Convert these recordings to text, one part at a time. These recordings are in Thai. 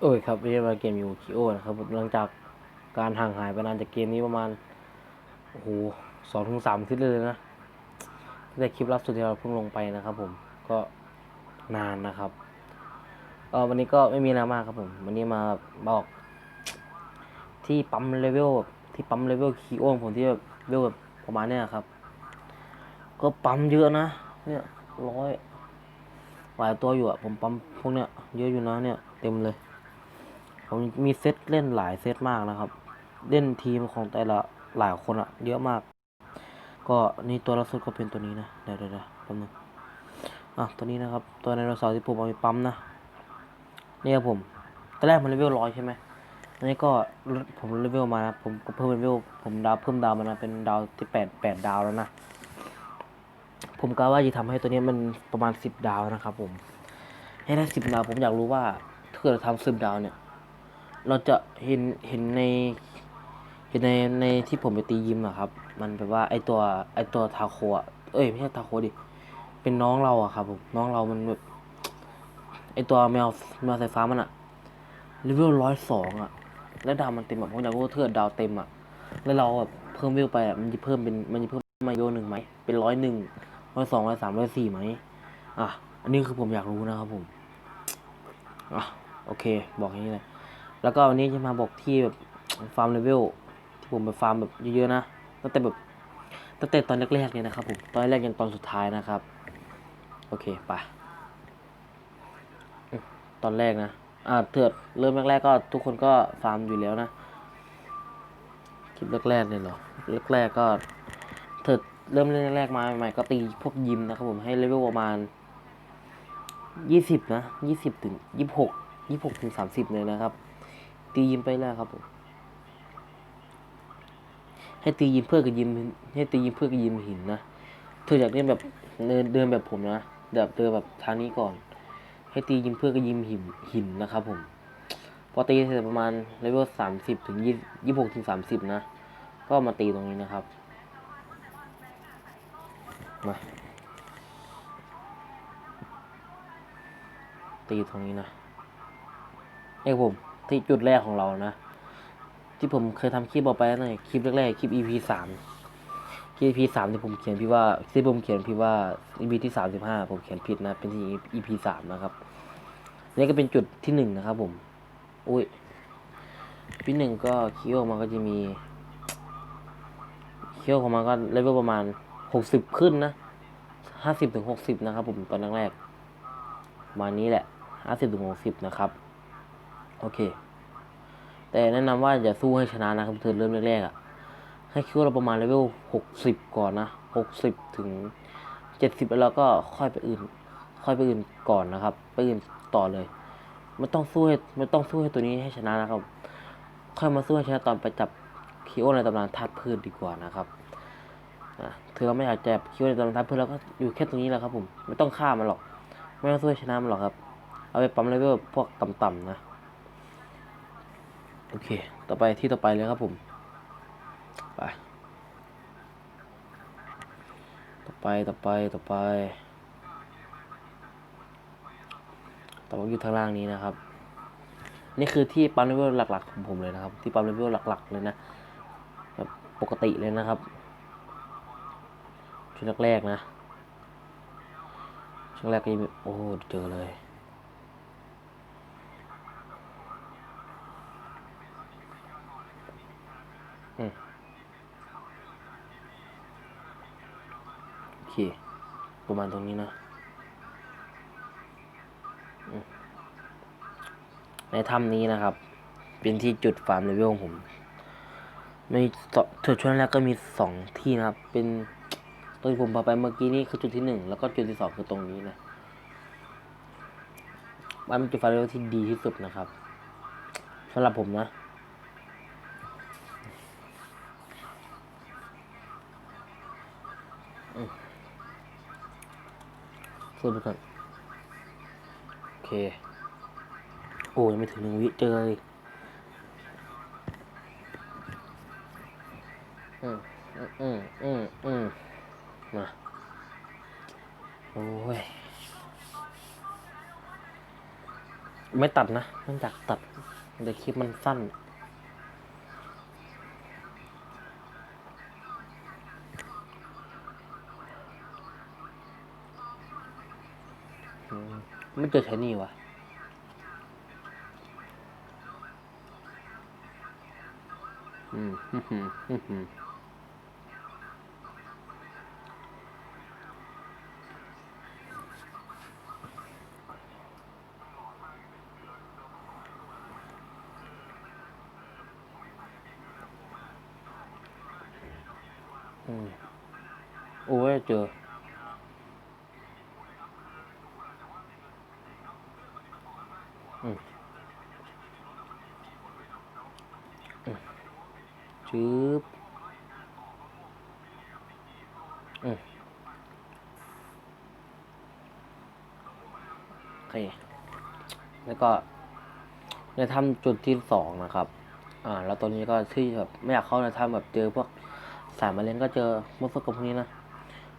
โอ้ยครับไม่ใช่ว่าเกมยูคิโอนะครับหลังจากการห่างหายไปนานจากเกมนี้ประมาณโอ้โหสองถึงสามทิตย์เลยนะตั้งแต่คลิปล่าสุดที่เราเพิ่งลงไปนะครับ ผมก็นานนะครับเออวันนี้ก็ไม่มีอะไรมากครับผมวันนี้มาบอก ที่ปั๊มเลเวลที่ปั๊มเลเวลคีโอผมที่แบบเลเวลแบบประมาณเนี้ยครับ ก็ปั๊มเยอะนะเนี่ยร้อยหลายตัวอยู่อะผมปั๊มพวกเนี้ยเยอะอยู่นะเนี่ยเต็มเลย ผมมีเซตเล่นหลายเซตมากนะครับ เล่นทีมของแต่ละหลายคนอะเยอะมาก ก็นี่ตัวล่าสุดก็เป็นตัวนี้นะเดี๋ยวเดี๋ยวแป๊บนึงอะตัวนี้นะครับ ตัวไดโนเสาร์ที่ผมเอาไปปั๊มนะนี่ครับผมตอนแรกมันเลเวลร้อยใช่ไหมอันนี้ก็ผมเลเวลมานะผมก็เพิ่มเลเวลผมดาวเพิ่มดาวมานะเป็นดาวที่แปดแปดดาวแล้วนะผมกะว่าจะทำให้ตัวนี้มันประมาณสิบดาวนะครับผมให้ได้สิบดาวผมอยากรู้ว่าถ้าเกิดเราทำสิบดาวเนี่ย เราจะเห็นเห็นในเห็นในในที่ผมไปตียิมอะครับ มันแบบว่าไอตัวไอตัวทาโคอะเอ้ยไม่ใช่ทาโคดิ เป็นน้องเราอะครับผมน้องเรามันแบบไอตัวแมวแมวสายฟ้ามันอะเลเวลร้อยสองอะแล้วดาวมันเต็มแบบผมอยากรู้ว่าเทือดดาวเต็มอะแล้วเราแบบเพิ่มเวลไปอะมันจะเพิ่มเป็นมันจะเพิ่มมาโยหนึ่งไหมเป็นร้อยหนึ่งร้อยสองร้อยสามร้อยสี่ไหมอะอันนี้คือผมอยากรู้นะครับผมอะโอเค บอกอย่างนี้เลย แล้วก็วันนี้จะมาบอกที่แบบฟาร์มเลเวลที่ผมไปฟาร์มแบบเยอะๆนะตั้งแต่แบบตั้งแต่ตอนแรกๆเลยนะครับผมตอนแรกยันตอนสุดท้ายนะครับ โอเคไปตอนแรกนะอ่าเถิดเริ่มแรกๆก็ทุกคนก็ฟาร์มอยู่แล้วนะคลิปแรกๆเลยเหรอแรกๆก็เถิดเริ่มแรกๆมาใหม่ๆก็ตีพวกยิมนะครับผมให้เลเวลประมาณยี่สิบนะยี่สิบถึงยี่หกยี่หกถึงสามสิบเลยนะครับ ตียิมไปแล้วครับผมให้ตียิมเพื่อกับยิมให้ตียิมเพื่อกับยิมหินนะเธออยากเล่นแบบเดินแบบผมนะแบบเดินแบบทางนี้ก่อน ให้ตียิมเพื่อกับยิมหินหินนะครับผมพอตีเสร็จประมาณเลเวลสามสิบถึงยี่ยี่หกถึงสามสิบนะก็มาตีตรงนี้นะครับมาตีตรงนี้นะเอ้ยผม ที่จุดแรกของเรานะ ที่ผมเคยทำคลิปบอกไปน่อยคลิปแรกๆคลิป EP สามคลิป EP สามที่ผมเขียนพี่ว่าที่ผมเขียนพี่ว่า EP ที่สามสิบห้าผมเขียนผิดนะ เป็นที่ EP สามนะครับนี่ก็เป็นจุดที่หนึ่งนะครับผมอุ้ยพี่หนึ่งก็คิวออกมาก็จะมีคิวออกมาก็เลเวลประมาณหกสิบขึ้นนะห้าสิบถึงหกสิบนะครับผมตอนแรกๆมานี้แหละห้าสิบถึงหกสิบนะครับ โอเค แต่แนะนำว่าอย่าสู้ให้ชนะนะครับเธอเริ่มแรกๆอะ ให้คิดว่าเราประมาณเลเวลหกสิบก่อนนะหกสิบถึงเจ็ดสิบแล้วเราก็ค่อยไปอื่น ค่อยไปอื่นก่อนนะครับ ไปอื่นต่อเลยไม่ต้องสู้ให้ไม่ต้องสู้ให้ตัวนี้ให้ชนะนะครับ ค่อยมาสู้ให้ชนะตอนไปจับคิโอในตำนานธาตุพืชดีกว่านะครับอะเธอไม่อยากจับคิโอในตำนานธาตุพืชแล้วก็อยู่แค่ตรงนี้แหละครับผม ไม่ต้องฆ่ามันหรอก ไม่ต้องสู้ให้ชนะมันหรอกครับ เอาไปปั๊มเลเวลพวกต่ำๆนะ อเค ต่อไปที่ต่อไปเลยครับผม ไป ต่อไป ต่อไป ต่อไป ต่อไปอยู่ทางล่างนี้นะครับ นี่คือที่ปั๊มเลเวลหลัก ๆ ของผมเลยนะครับ ที่ปั๊มเลเวลหลัก ๆ เลยนะแบบปกติเลยนะครับ ชุดแรกๆนะ ชุดแรกก็ยังโอ้ เจอเลย โอ เคประมาณตรงนี้นะในถ้ำนี้นะครับ เป็นที่จุดฟาร์มเลเวลของผมในจุดช่วงแรกก็มีสองที่นะครับ เป็นตัวที่ผมพาไปเมื่อกี้นี่คือจุดที่หนึ่งแล้วก็จุดที่สองคือตรงนี้นะมันเป็นจุดฟาร์มเลเวลที่ดีที่สุดนะครับสำหรับผมนะ สู้ไปก่อนโอเค โอ้ยังไม่ถึงหนึ่งวิเจอเลยอืมอืมอืมอืมมา โอ้ย ไม่ตัดนะเนื่องจากตัดเดี๋ยวคลิปมันสั้น มไม่เจอใช้นี่วะอืมฮึ่มฮึ่มฮึ่มฮึ่มอืมโอ้ยเจอ ชืบอืมโอเค แล้วก็ในถ้ำจุดที่สองนะครับ อ่า แล้วตอนนี้ก็ที่แบบไม่อยากเข้าในถ้ำแบบเจอพวกสายมาเล่นก็เจอมดสกปรกพวกนี้นะ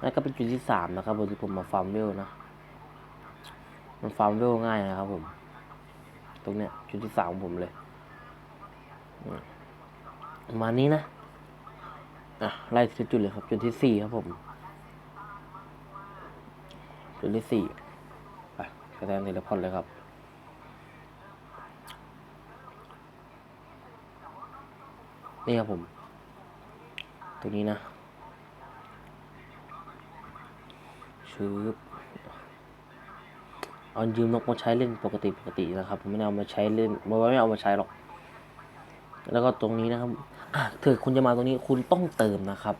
นั่นก็เป็นจุดที่สามนะครับบนที่ผมมาฟาร์มเวลนะ มันฟาร์มเวลง่ายนะครับผม ตรงเนี้ยจุดที่สามของผมเลยประมาณนี้นะ อะ ไล่ทีจุดเลยครับ จุดที่สี่ครับผม จุดที่สี่ แตนทีละพอดเลยครับ นี่ครับผม ตัวนี้นะชืบเอายืมนกมาใช้เล่นปกติปกตินะครับผมไม่เอามาใช้เล่นไม่ไม่เอามาใช้หรอก แล้วก็ตรงนี้นะครับอะถ้าคุณจะมาตรงนี้คุณต้องเติมนะครับ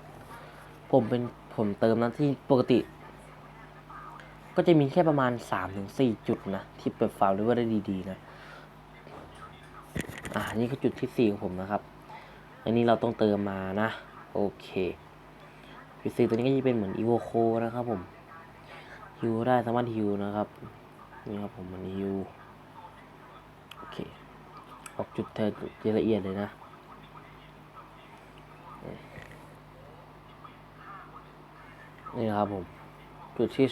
ผมเป็นผมเติมนะที่ปกติ ก็จะมีแค่ประมาณสามถึงสี่จุดนะ ที่เปิดฟาร์มหรือว่าได้ดีๆนะ อ่านี่คือจุดที่สี่ของผมนะครับ อันนี้เราต้องเติมมานะ โอเคจุดสี่ตัวนี้ก็จะเป็นเหมือนอีโวโคนะครับผมฮิวได้สามารถฮิวนะครับนี่ครับผมมันฮิวโอเคออกจุดเธอละเอียดเลยนะนี่ครับผม จุดที่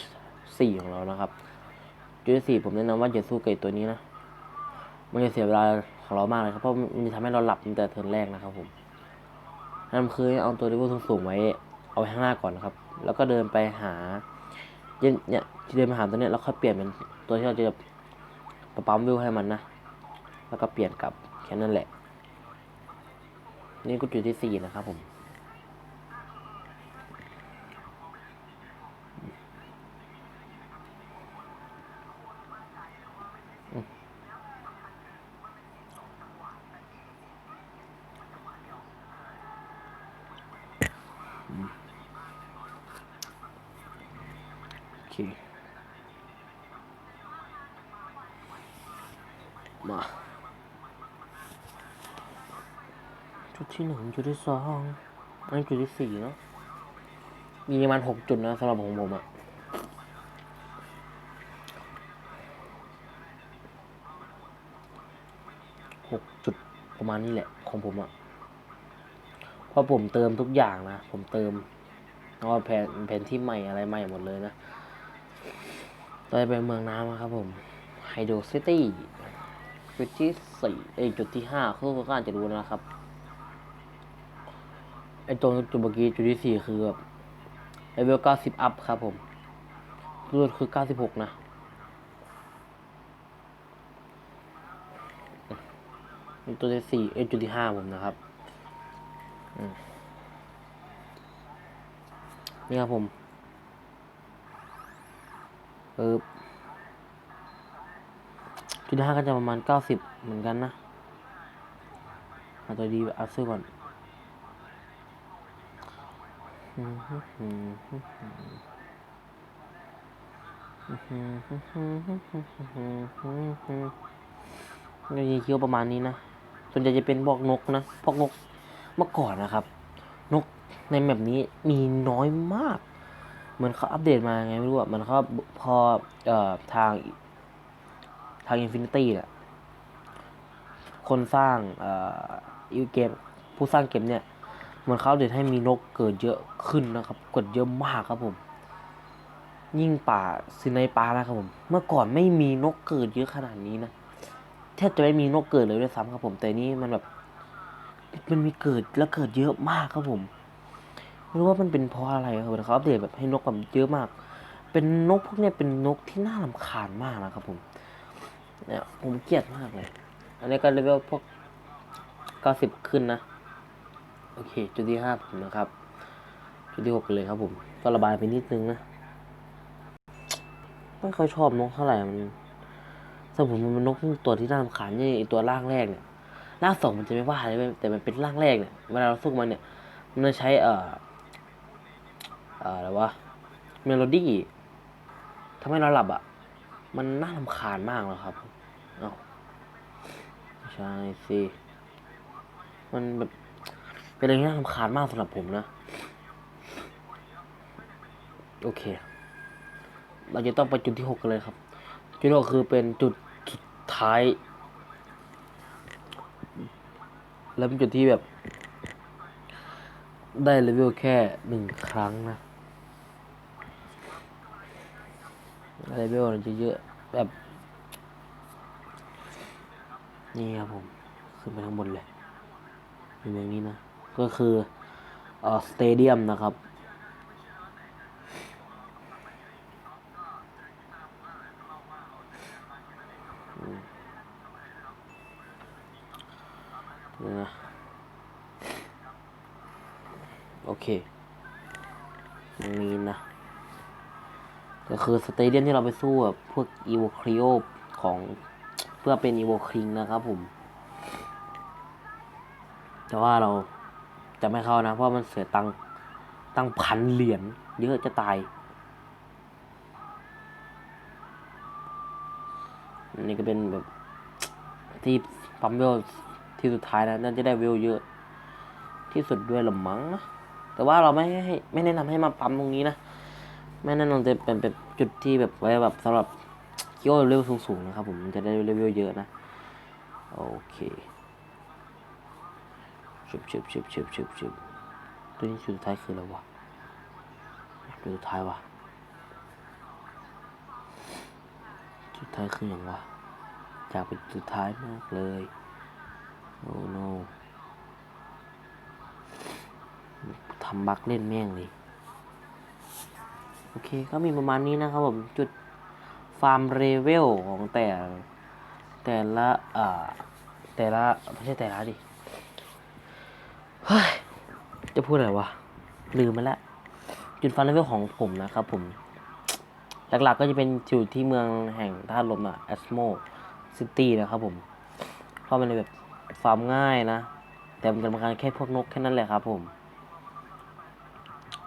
สี่ของเรานะครับ จุดที่สี่ผมแนะนำว่าอย่าสู้กับตัวนี้นะ มันจะเสียเวลาของเรามากเลยครับเพราะมันจะทำให้เราหลับตั้งแต่เทิร์นแรกนะครับผมนั่นคือเอาตัวเลเวลสูงๆไว้เอาไว้ข้างหน้าก่อนนะครับ แล้วก็เดินไปหาเนี่ยเดินไปหาตัวเนี้ยแล้วค่อยเปลี่ยนเป็นตัวที่เราจะประปั๊มวิวให้มันนะ แล้วก็เปลี่ยนกลับแค่นั้นแหละ นี่ก็จุดที่สี่นะครับผม เค มาจุดที่หนึ่งจุดที่สองอันจุดที่สี่เนาะมีประมาณหกจุดนะสำหรับของผมอะหกจุดประมาณนี้แหละของผมอะเพราะผมเติมทุกอย่างนะ ผมเติมเพราะว่าแผนแผนที่ใหม่อะไรใหม่หมดเลยนะ ต่อไปเป็นเมืองน้ำครับผมไฮโดรซิตี้จุดที่สี่เอ้จุดที่ห้าคือก็อาจจะรู้นะครับไอตรงจุดเมื่อกี้จุดที่สี่คือแบบเลเวลเก้าสิบอัพครับผมรูดคือเก้าสิบหกนะตัวที่สี่เอจุดที่ห้าผมนะครับนี่ครับผม เออจุดห้าก็จะประมาณเก้าสิบเหมือนกันนะเอาตัวดีอัพซื้อก่อนก็ยิงคิ้วประมาณนี้นะ ส่วนใหญ่จะเป็นพวกนกนะพวกนกเมื่อก่อนนะครับ นกในแบบนี้มีน้อยมาก เหมือนเขาอัปเดตมาไงไม่รู้อะมันเขาพอเอ่อทางทางอินฟินิตี้เนี่ยคนสร้างเอ่อเกมผู้สร้างเกมเนี่ยมือนเขาเดตให้มีนกเกิดเยอะขึ้นนะครับเกิดเยอะมากครับผม ยิ่งป่าซินในป่านะครับผม เมื่อก่อนไม่มีนกเกิดเยอะขนาดนี้นะแทบจะไม่มีนกเกิดเลยด้วยซ้ำครับผม แต่นี่มันแบบ มันมีเกิดแล้วเกิดเยอะมากครับผม ไม่รู้ว่ามันเป็นเพราะอะไรครับแต่เขาอัปเดตแบบให้นกแบบเยอะมาก เป็นนกพวกนี้เป็นนกที่น่ารำคาญมากนะครับผมเนี่ยผมเกลียดมากเลย อันนี้ก็เลเวลพวกเก้าสิบขึ้นนะ โอเค จุดที่ห้าผมนะครับ จุดที่หกเลยครับผม ก็ระบายไปนิดนึงนะ ไม่ค่อยชอบนกเท่าไหร่ มันสำหรับผมมันเป็นนกตัวที่น่ารำคาญนี่ไอตัวร่างแรกเนี่ยร่างสองมันจะไม่ว่าเลยแต่มันเป็นร่างแรกเนี่ย เวลาเราสู้มันเนี่ย มันจะใช้เอ่อ อ่ออะไรวะเมโลดี้ทำให้เราหลับอะ มันน่ารำคาญมากเลยครับเอ้าใช่สิมันแบบเป็นอะไรที่น่ารำคาญมากสำหรับผมนะ โอเค เราจะต้องไปจุดที่หกกันเลยครับ จุดที่หกคือเป็นจุดสุดท้าย แล้วเป็นจุดที่แบบ ได้เลเวลแค่หนึ่งครั้งนะ เลเวลมันจะเยอะแบบ นี่ครับผม ขึ้นไปข้างบนเลยอยู่อย่างนี้นะ ก็คือเอ่อสเตเดียมนะครับนี่นะโอเคตรงนี้นะ ก็คือสเตเดียมที่เราไปสู้กับพวกอีโวคริโอของเพื่อเป็นอีโวคิงนะครับผม แต่ว่าเราจะไม่เข้านะ เพราะมันเสียตังตังพันเหรียญเยอะจะตายนนี้ก็เป็นแบบที่ปั๊มเวลที่สุดท้ายนะน่าจะได้เวลเยอะ ที่สุดด้วยละมั้งนะแต่ว่าเราไม่ให้ไม่แนะนำให้มาปั๊มตรงนี้นะ ไม่แนะนำจะเป็นแบบจุดที่แบบไว้แบบสำหรับคิโอเลเวลสูงๆนะครับผมมันจะได้เลเวลเยอะนะ โอเคชึบชึบชึบชึบชึบชึบตัวนี้สุดท้ายคืออะไรวะสุดท้ายวะสุดท้ายคืออย่างวะอยากเป็นสุดท้ายมากเลยโอ้ no ทำบักเล่นแม่งเลย โอเคก็มีประมาณนี้นะครับผมจุดฟาร์มเรเวลของแต่แต่ละอ่าแต่ละไม่ใช่แต่ละดิเฮ้ยจะพูดอะไรวะลืมไปละจุดฟาร์มเรเวลของผมนะครับผม หลักๆก็จะเป็นอยู่ที่เมืองแห่งท่าลมอะแอสโมซิตี้นะครับผมเพราะมันเลยแบบฟาร์มง่ายนะ แต่มันสำคัญแค่พวกนกแค่นั้นแหละครับผม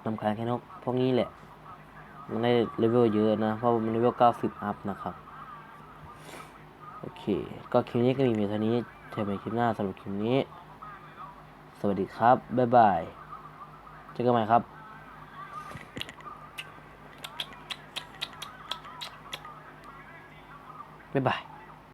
สำคัญแค่นกพวกนี้แหละ มันได้เลเวลเยอะนะ เพราะมันเลเวล 90 อัพนะครับ โอเค ก็คลิปนี้ก็มีเพียงเท่านี้เจอกันคลิปหน้าสำหรับคลิปนี้ สวัสดีครับ บ๊ายบาย เจอกันใหม่ครับบ๊ายบาย